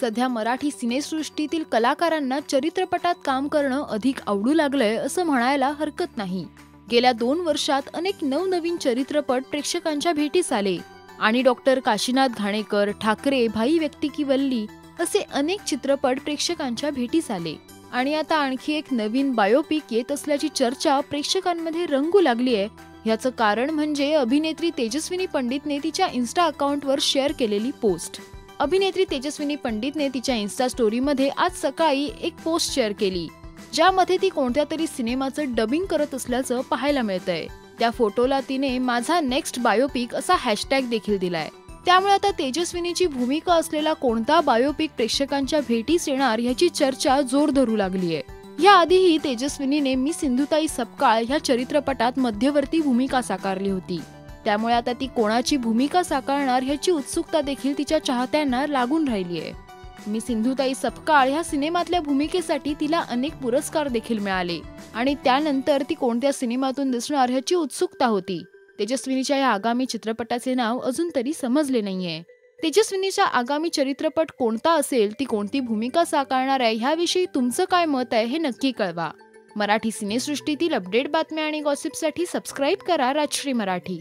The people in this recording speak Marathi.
सध्या मराठी सिनेसृष्टीतील कलाकारांना चरित्रपटात काम करणं अधिक आवडू लागलंय असं म्हणायला हरकत नाही. गेल्या दोन वर्षात अनेक नवनवीन चरित्रपट प्रेक्षकांच्या भेटीस आले आणि डॉक्टर काशीनाथ घाणेकर ठाकरे भाई व्यक्ती की वल्ली असे अनेक चित्रपट प्रेक्षकांच्या भेटीस आले. आणि आता आणखी एक नवीन बायोपिक येत असल्याची चर्चा प्रेक्षकांमध्ये रंगू लागली आहे. ह्याचं कारण म्हणजे अभिनेत्री तेजस्विनी पंडितने तिच्या इन्स्टा अकाउंटवर शेअर केलेली पोस्ट. अभिनेत्री तेजस्विनी पंडितने तिच्या इन्स्टा स्टोरीमध्ये आज सकाळी एक पोस्ट शेअर केली ज्यामध्ये ती कोणत्या तरी सिनेमाचं डबिंग करत असल्याचं पाहायला मिळतंय. त्या फोटोला तिने माझा नेक्स्ट बायोपिक असा हॅशटॅग देखील दिलाय. त्यामुळे आता तेजस्विनीची भूमिका असलेला कोणता बायोपिक प्रेक्षकांच्या भेटीस येणार याची चर्चा जोर धरू लागली आहे याआधीही तेजस्विनीने मी सिंधुताई सपकाळ ह्या चरित्रपटात मध्यवर्ती भूमिका साकारली होती. त्यामुळे आता ती कोणाची भूमिका साकारणार ह्याची उत्सुकता देखील तिच्या चाहत्यांना लागून राहिली आहे. मी सिंधुताई सपकाळ ह्या सिनेमातल्या भूमिकेसाठी तिला अनेक पुरस्कार देखील मिळाले आणि त्यानंतर ती कोणत्या सिनेमातून दिसणार ह्याची उत्सुकता होती. तेजस्विनीच्या या आगामी चित्रपटाचे नाव अजून तरी समजले नाहीये. तेजस्विनीचा आगामी चरित्रपट कोणता असेल ती कोणती भूमिका साकारणार आहे ह्याविषयी तुमचं काय मत आहे हे नक्की कळवा. मराठी सिनेसृष्टीतील अपडेट बातम्या आणि गॉसिपसाठी सबस्क्राईब करा राजश्री मराठी.